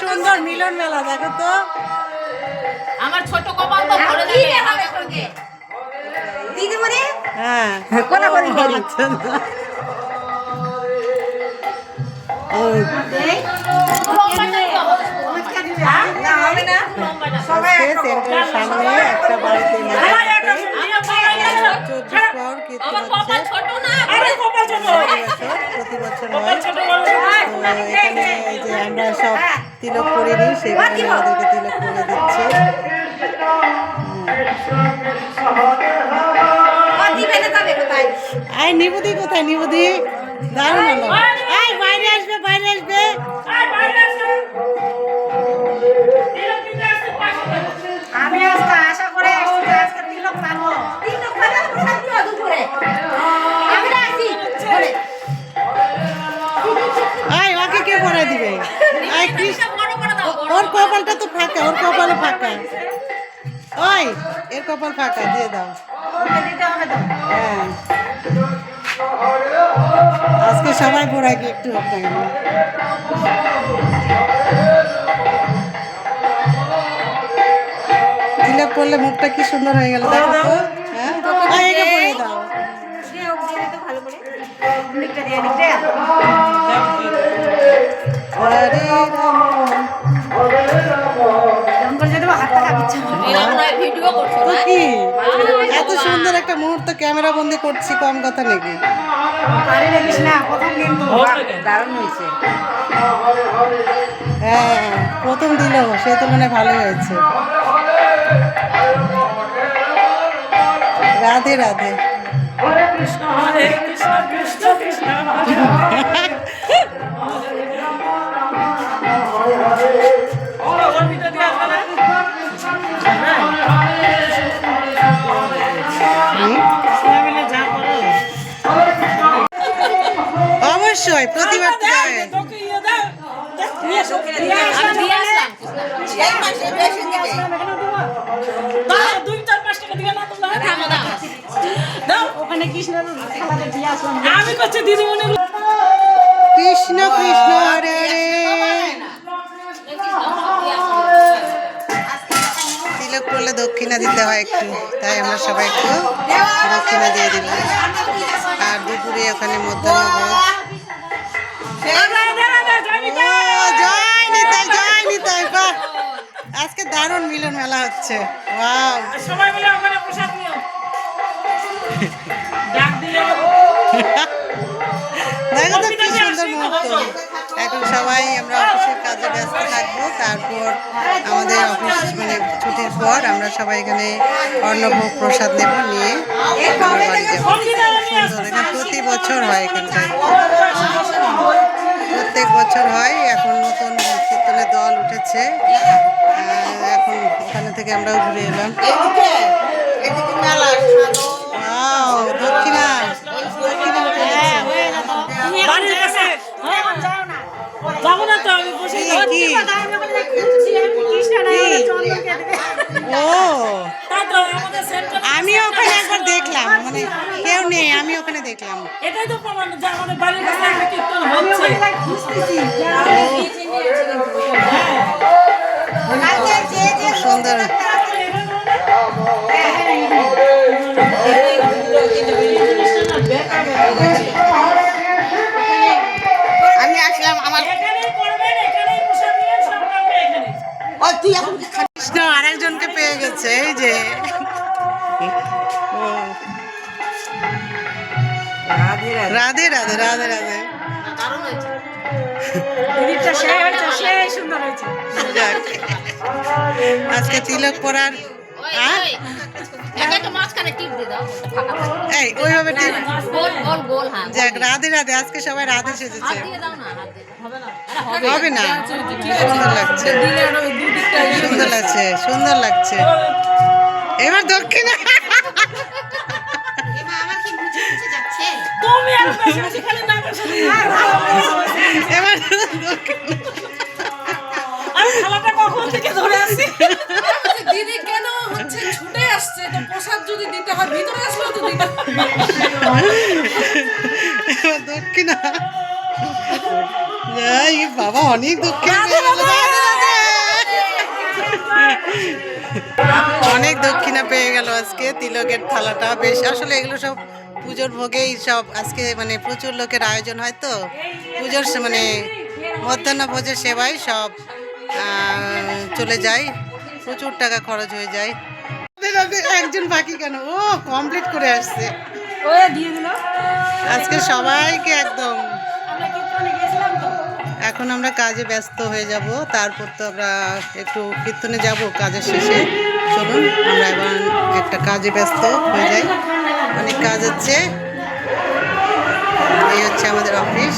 সুন্দর মিলন মেলা দেখো তো। আমার ছোট কপাল তো ভরে যাবে দিদিমণি? হ্যাঁ। কোলাকুলি করি। আচ্ছা। না। ওই, না। সবাই একটা সেন্টারের সামনে একটা বাড়িতে মেলা পর কীর্তি আমার কপাল হচ্ছে ছোট না প্রতি বছর হয়। এখানে এই যে আমরা সব তিলক করে নিই সেখানে আমাদেরকে তিলক করে দিচ্ছে। আয় নিবুদি কোথায় নিবুদি? দারুণ হলো। আয় বাইরে আসবে বাইরে আসবে। কপালটা তো ফাঁকা ওর কপাল ফাঁকা। ওই এর কপাল ফাঁকা দিয়ে দাও। হ্যাঁ। আজকে সবাই পড়ায় কি একটু কেন করলে মুখটা কি সুন্দর হয়ে গেল দেখো তো। হ্যাঁ? দাও। ভালো করে। করছ তো না কি এত সুন্দর একটা মুহূর্ত ক্যামেরা বন্দি করছি কম কথা নাকি? হ্যাঁ প্রথম দিল সেই তুলনায় ভালো হয়েছে। রাধে রাধে। অবশ্যই প্রতিবার তো যাবে আমি করছি কৃষ্ণ কৃষ্ণ রে তিলক করলে দক্ষিণা দিতে হয় একটু, তাই আমরা সবাই একটু দক্ষিণা দিয়ে দিলাম। আর দুপুরে ওখানে মধ্যাহ্ন আজকে দারুণ মিলন মেলা হচ্ছে ওয়াও সবাই মিলে ওখানে প্রসাদ দেখো তো এখন সবাই আমরা অফিসের কাজে ব্যস্ত থাকব তারপর আমাদের অফিস মানে ছুটির পর আমরা সবাই এখানে অন্নভোগ প্রসাদ নেব নিয়ে আমরা প্রতি বছর হয় এখানটায় প্রত্যেক বছর হয় এখন নতুন কীর্তনের দল উঠেছে এখন ওখানে থেকে আমরাও ঘুরে এলাম দক্ষিণা? ও আমি ওখানে একবার দেখলাম মানে কেউ নেই আমি ওখানে দেখলাম। এটাই তো প্রমাণ যে আমাদের বাড়ির কাছে একটা কীর্তন হচ্ছে। খুব সুন্দর আমি আসলাম আমার পেয়ে এই যে। ও, রাধে। রাধে রাধে রাধে আজকে তিলক পরার এই ওইভাবে হ্যাঁ যাক রাধে রাধে আজকে সবাই রাধে সেজেছে। হবে না। সুন্দর লাগছে। সুন্দর লাগছে সুন্দর লাগছে। এবার দক্ষিণা। আমার কি মুছে মুছে যাচ্ছে? তুমি আর বেশি বেশি খালি না বসে এবার দক্ষিণা। আমি থালাটা কখন থেকে ধরে আছি দক্ষিণা বাবা অনেক দক্ষিণ অনেক দক্ষিণা পেয়ে গেল আজকে তিলকের থালাটা। বেশ আসলে এগুলো সব পুজোর ভোগেই সব আজকে মানে প্রচুর লোকের আয়োজন হয় তো। পুজোর মানে মধ্যাহ্ন ভোজের সেবায় সব চলে যায়। প্রচুর টাকা খরচ হয়ে যায়। একজন বাকি কেন? ও কমপ্লিট করে আসছে। ও দিয়ে দিল। আজকে সবাইকে একদম। এখন আমরা কাজে ব্যস্ত হয়ে যাব। তারপর তো আমরা একটু কীর্তনে যাব কাজের শেষে। চলুন আমরা এবার একটা কাজে ব্যস্ত হয়ে যাই। অনেক কাজ হচ্ছে এই হচ্ছে আমাদের অফিস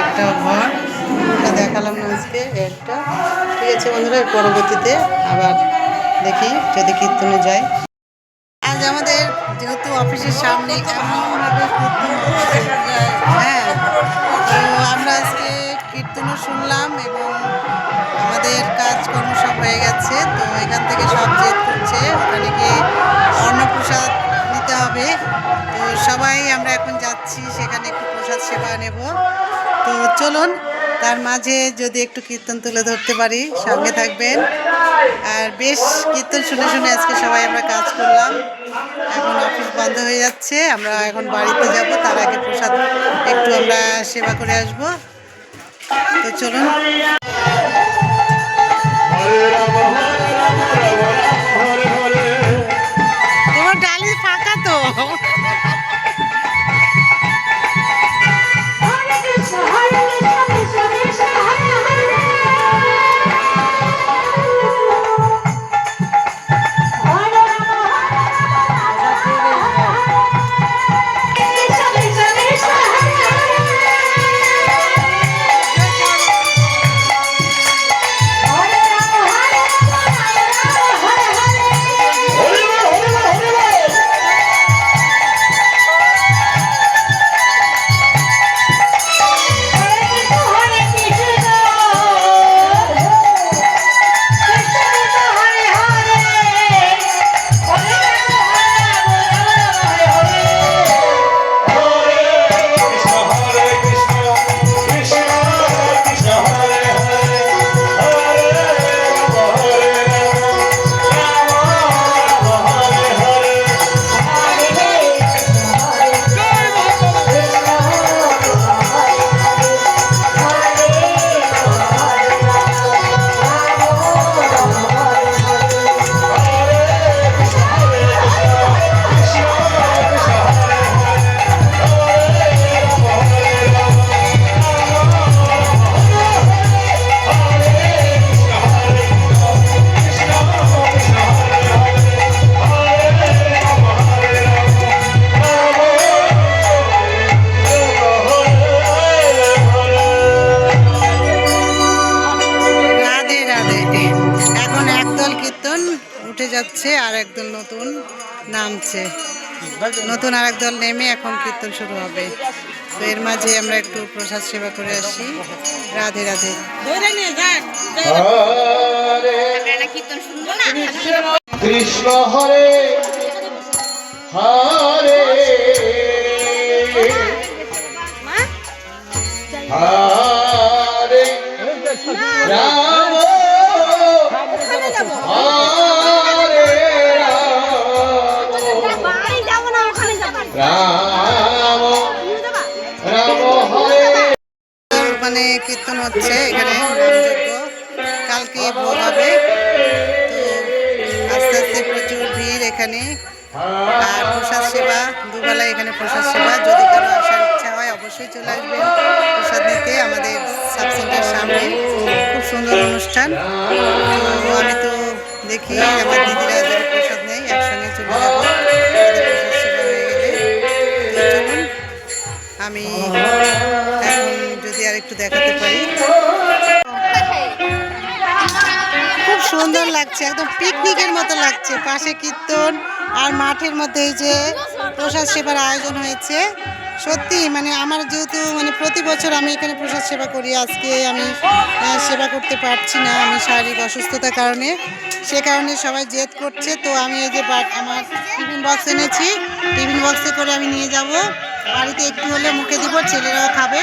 একটা ঘর। দেখালাম না আজকে, একটা। ঠিক আছে বন্ধুরা পরবর্তীতে আবার দেখি, যদি কীর্তনে যাই। আজ আমাদের যেহেতু অফিসের সামনে হ্যাঁ তো আমরা আজকে কীর্তনও শুনলাম এবং আমাদের কাজকর্ম সব হয়ে গেছে, তো এখান থেকে সব জেদ করছে, ওখানে গিয়ে অন্নপ্রসাদ নিতে হবে। তো সবাই আমরা এখন যাচ্ছি, সেখানে একটু প্রসাদ সেবা নেব। তো চলুন তার মাঝে যদি একটু কীর্তন তুলে ধরতে পারি, সঙ্গে থাকবেন। আর বেশ কীর্তন শুনে শুনে আজকে সবাই আমরা কাজ করলাম। এখন অফিস বন্ধ হয়ে যাচ্ছে, আমরা এখন বাড়িতে যাব, তার আগে প্রসাদ একটু আমরা সেবা করে আসব। তো চলুন। তোমার ডালি ফাঁকা তো? উঠে যাচ্ছে আর একদল নতুন নামছে। নতুন আর একদল নেমে এখন কীর্তন শুরু হবে। তো এর মাঝে আমরা একটু প্রসাদ সেবা করে আসি। রাধে রাধে। Hare Krishna হরে Hare Hare মানে কীর্তন হচ্ছে এখানে কালকে ভোগ হবে। তো আস্তে আস্তে প্রচুর ভিড় এখানে। আর প্রসাদ সেবা, দুবেলা এখানে প্রসাদ সেবা। যদি কারও আসার ইচ্ছা হয়, অবশ্যই চলে আসবেন প্রসাদ নিতে আমাদের সাব সামনে। খুব সুন্দর অনুষ্ঠান। তো আমি তো দেখি আমার দিদিরা যদি প্রসাদ নেই একসঙ্গে চলে যাব। আমি যদি আর একটু দেখাতে পারি। খুব সুন্দর লাগছে, একদম পিকনিকের মতো লাগছে। পাশে কীর্তন আর মাঠের মধ্যে এই যে প্রসাদ সেবার আয়োজন হয়েছে। সত্যি মানে আমার যেহেতু মানে প্রতি বছর আমি এখানে প্রসাদ সেবা করি, আজকে আমি সেবা করতে পারছি না আমি শারীরিক অসুস্থতার কারণে। সে কারণে সবাই জেদ করছে, তো আমি এই যে আমার টিফিন বক্স এনেছি। টিফিন বক্সে করে আমি নিয়ে যাব। বাড়িতে একটু হলে মুখে দিব, ছেলেরাও খাবে।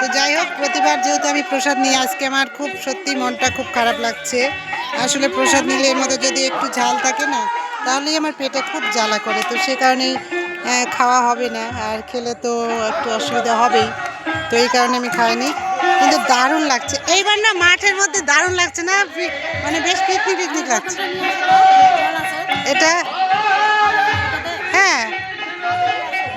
তো যাই হোক, প্রতিবার যেহেতু আমি প্রসাদ নিই আজকে আমার খুব সত্যি মনটা খুব খারাপ লাগছে। আসলে প্রসাদ নিলে এর মধ্যে যদি একটু ঝাল থাকে না, তাহলেই আমার পেটে খুব জ্বালা করে। তো সে কারণেই খাওয়া হবে না, আর খেলে তো একটু অসুবিধা হবেই। তো এই কারণে আমি খাইনি। কিন্তু দারুণ লাগছে। এইবার না মাঠের মধ্যে দারুণ লাগছে না? মানে বেশ পিকনিক পিকনিক লাগছে। এটা হ্যাঁ।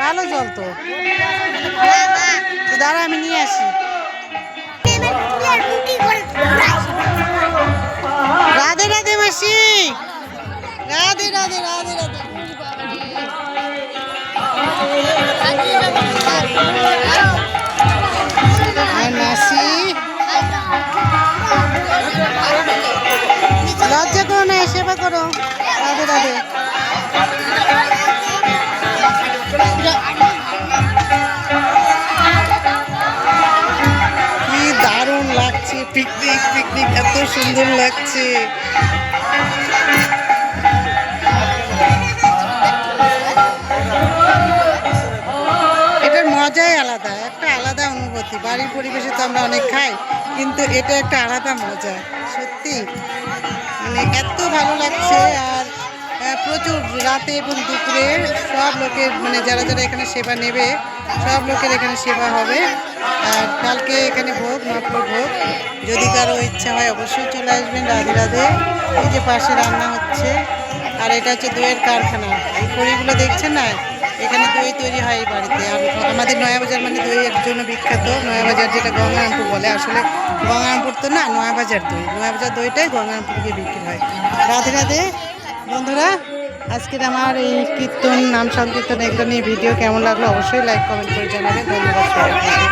ভালো জল তো। তো দাঁড়া, আমি নিয়ে আসি। রাধে রাধে মাসি। রাধে রাধে রাধে রাধে। মাসি। লজ্জা সেবা করো। সুন্দর লাগছে। এটার মজাই আলাদা, একটা আলাদা অনুভূতি। বাড়ির পরিবেশে তো আমরা অনেক খাই, কিন্তু এটা একটা আলাদা মজা, সত্যি। মানে এত ভালো লাগছে, আর প্রচুর রাতে এবং দুপুরে সব লোকের মানে যারা যারা এখানে সেবা নেবে, সব লোকের এখানে সেবা হবে। আর কালকে এখানে ভোগ মাপুর ভোগ। যদি কারও ইচ্ছা হয়, অবশ্যই চলে আসবেন রাধে রাধে। এই যে পাশে রান্না হচ্ছে, আর এটা হচ্ছে দইয়ের কারখানা। এই খড়িগুলো দেখছেন না? এখানে দই তৈরি হয় বাড়িতে। আর আমাদের নয়াবাজার মানে দইয়ের জন্য বিখ্যাত। নয়াবাজার যেটা গঙ্গারামপুর বলে। আসলে গঙ্গারামপুর তো না, নয়াবাজার দই। নয়াবাজার দইটাই গঙ্গারামপুর গিয়ে বিক্রি হয়। রাধে রাধে। বন্ধুরা, আজকের আমার এই কীর্তন, নাম সংকীর্তন এগুলো নিয়ে ভিডিও কেমন লাগল অবশ্যই লাইক কমেন্ট করে জানাবেন। ধন্যবাদ